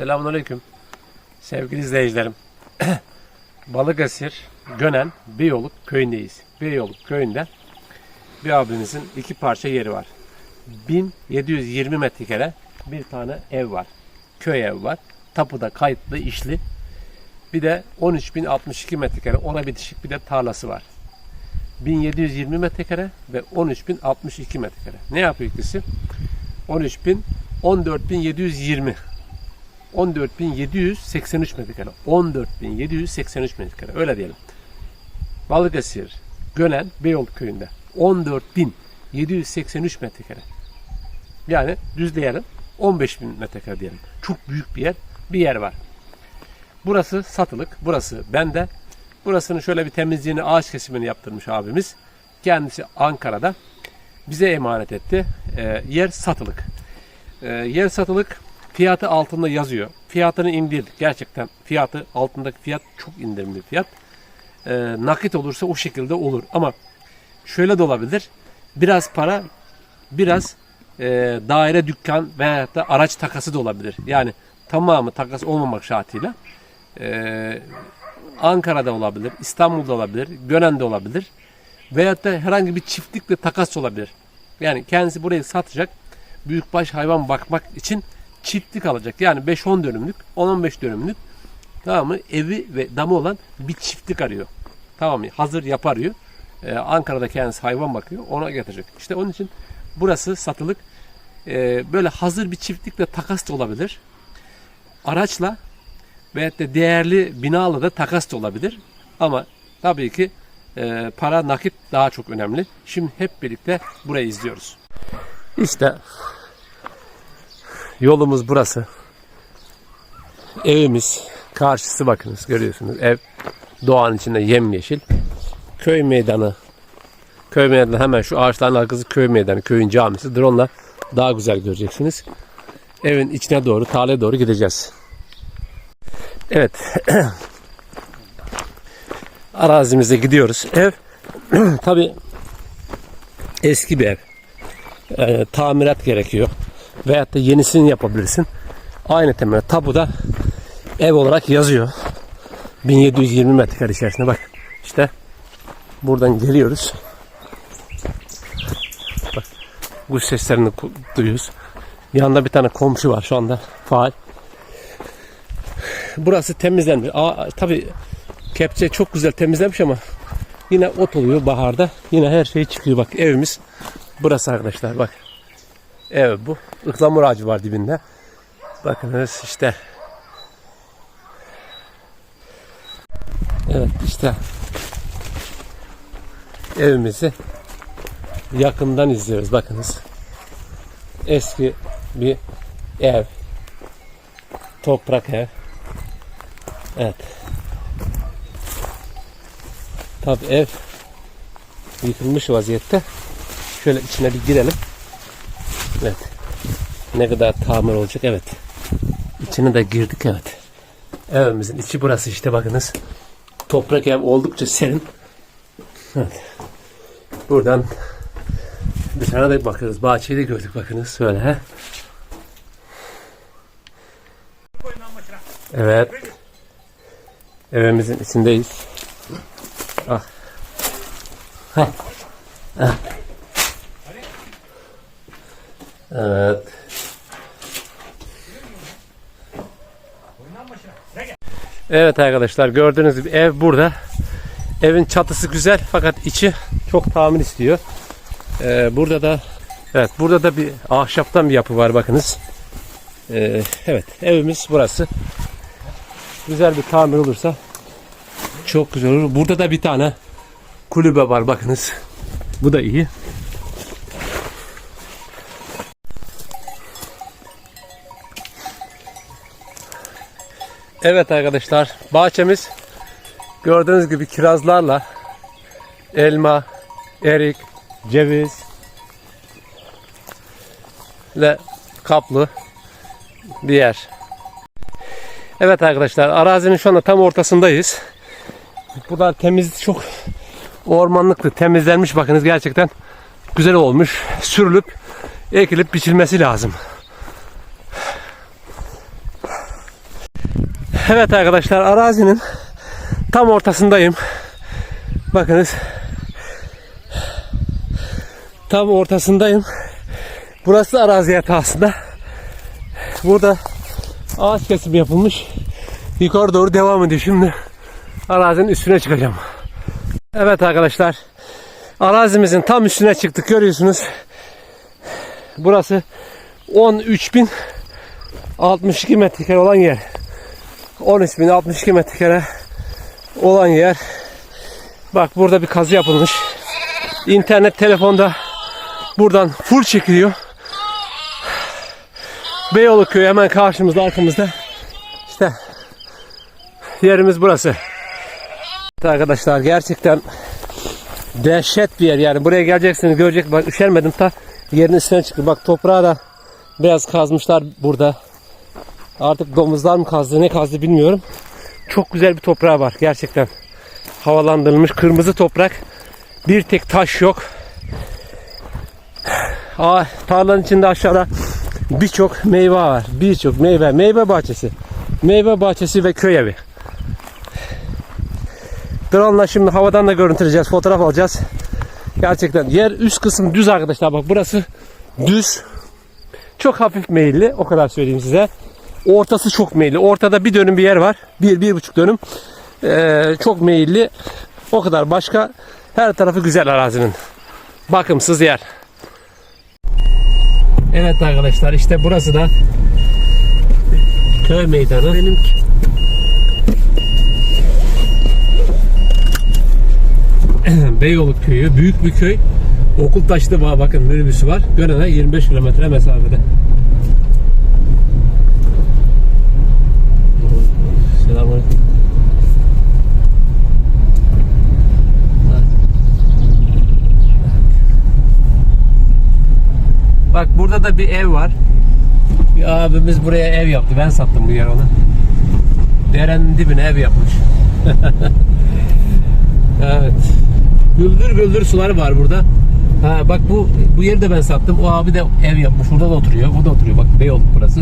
Selamünaleyküm. Sevgili izleyicilerim. Balıkesir, Gönen, Beyoluk köyündeyiz. Beyoluk köyünde bir abimizin iki parça yeri var. 1720 metrekare bir tane ev var. Köy ev var. Tapuda kayıtlı, işli. Bir de 13.062 metrekare ona bitişik bir de tarlası var. 1720 metrekare ve 13.062 metrekare. Ne yapıyor ikisi? 13.000 14.720 14.783 metrekare. 14.783 metrekare. Öyle diyelim. Balıkesir, Gönen, Beyoğlu köyünde. 14.783 metrekare. Yani düzleyelim. 15.000 metrekare diyelim. Çok büyük bir yer. Bir yer var. Burası satılık. Burası bende. Burasının şöyle bir temizliğini, ağaç kesimini yaptırmış abimiz. Kendisi Ankara'da. Bize emanet etti. Ee, yer satılık. Ee, yer satılık fiyatı altında yazıyor. Fiyatını indirdik. Gerçekten fiyatı altındaki fiyat çok indirimli fiyat. Ee, nakit olursa o şekilde olur. Ama şöyle de olabilir. Biraz para, biraz e, daire, dükkan veya da araç takası da olabilir. Yani tamamı takas olmamak şartıyla e, Ankara'da olabilir, İstanbul'da olabilir, Gönen'de olabilir. Veyahut da herhangi bir çiftlikle takas olabilir. Yani kendisi burayı satacak. Büyükbaş hayvan bakmak için çiftlik alacak. Yani 5-10 dönümlük, 10-15 dönümlük tamam mı? Evi ve damı olan bir çiftlik arıyor. Tamam mı? Hazır yap arıyor. Ee, Ankara'da kendisi hayvan bakıyor. Ona getirecek. İşte onun için burası satılık. Ee, böyle hazır bir çiftlikle takas da olabilir. Araçla veyahut da değerli binalı da takas da olabilir. Ama tabii ki e, para nakit daha çok önemli. Şimdi hep birlikte burayı izliyoruz. İşte yolumuz burası. Evimiz karşısı bakınız görüyorsunuz. Ev doğanın içinde yemyeşil. Köy meydanı. Köy meydanı hemen şu ağaçların arkası köy meydanı. Köyün camisi. Drone'la daha güzel göreceksiniz. Evin içine doğru, tarlaya doğru gideceğiz. Evet. Arazimize gidiyoruz. Ev tabi eski bir ev. Ee, tamirat gerekiyor. Veyahut da yenisini yapabilirsin. Aynı temel tabuda ev olarak yazıyor. 1720 metrekare içerisinde bak. İşte buradan geliyoruz. Bak, kuş seslerini duyuyoruz. Yanında bir tane komşu var şu anda faal. Burası temizlenmiş. Aa, tabii kepçe çok güzel temizlenmiş ama yine ot oluyor baharda. Yine her şey çıkıyor. Bak evimiz burası arkadaşlar bak. Ev bu. Ihlamur ağacı var dibinde. Bakınız işte. Evet işte. Evimizi yakından izliyoruz. Bakınız. Eski bir ev. Toprak ev. Evet. Tabi ev yıkılmış vaziyette. Şöyle içine bir girelim. Ne kadar tamir olacak evet. İçine de girdik evet. Evimizin içi burası işte bakınız. Toprak ev oldukça serin. Evet. Buradan dışarıda da bakıyoruz. Bahçeyi de gördük bakınız. Şöyle he. Evet. Evimizin içindeyiz. Ah. Heh. Ah. Evet. Evet arkadaşlar gördüğünüz gibi ev burada. Evin çatısı güzel fakat içi çok tamir istiyor. Ee, burada da evet burada da bir ahşaptan bir yapı var bakınız. Ee, evet evimiz burası. Güzel bir tamir olursa çok güzel olur. Burada da bir tane kulübe var bakınız. Bu da iyi. Evet arkadaşlar bahçemiz gördüğünüz gibi kirazlarla elma, erik, ceviz ile kaplı bir yer. Evet arkadaşlar arazinin şu anda tam ortasındayız. Burada temiz çok ormanlıklı temizlenmiş bakınız gerçekten güzel olmuş. Sürülüp ekilip biçilmesi lazım. Evet arkadaşlar arazinin tam ortasındayım. Bakınız. Tam ortasındayım. Burası arazi yatağı aslında. Burada ağaç kesimi yapılmış. Yukarı doğru devam ediyor. Şimdi arazinin üstüne çıkacağım. Evet arkadaşlar. Arazimizin tam üstüne çıktık görüyorsunuz. Burası 13.062 metrekare olan yer. 13.062 metrekare olan yer. Bak burada bir kazı yapılmış. İnternet telefonda buradan full çekiliyor. Beyoğlu köyü hemen karşımızda arkamızda. İşte yerimiz burası. Arkadaşlar gerçekten dehşet bir yer yani buraya geleceksiniz görecek bak üşenmedim ta yerin üstüne çıktı bak toprağı da biraz kazmışlar burada artık domuzlar mı kazdı ne kazdı bilmiyorum çok güzel bir toprağı var gerçekten havalandırılmış kırmızı toprak bir tek taş yok Aa, tarlanın içinde aşağıda birçok meyve var birçok meyve meyve bahçesi meyve bahçesi ve köy evi Drone'la şimdi havadan da görüntüleyeceğiz. Fotoğraf alacağız. Gerçekten yer üst kısım düz arkadaşlar. Bak burası düz. Çok hafif meyilli. O kadar söyleyeyim size. Ortası çok meyilli. Ortada bir dönüm bir yer var. Bir, bir buçuk dönüm. Ee, çok meyilli. O kadar. Başka her tarafı güzel arazinin. Bakımsız yer. Evet arkadaşlar işte burası da köy meydanı. Benimki. Beyoğlu köyü büyük bir köy. Okul taşıdı bağ bakın minibüsü var. Görene 25 kilometre mesafede. Selamünaleyküm. Bak burada da bir ev var. Bir abimiz buraya ev yaptı. Ben sattım bu yer ona. Derenin dibine ev yapmış. Evet. Güldür güldür sular var burada. Ha bak bu bu yeri de ben sattım. O abi de ev yapmış. Burada da oturuyor. Bu da oturuyor. Bak Beyoğlu burası.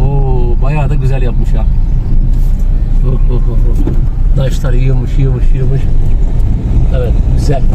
Oo bayağı da güzel yapmış ha. nós bu, bu. Taşları yığmış, bem certo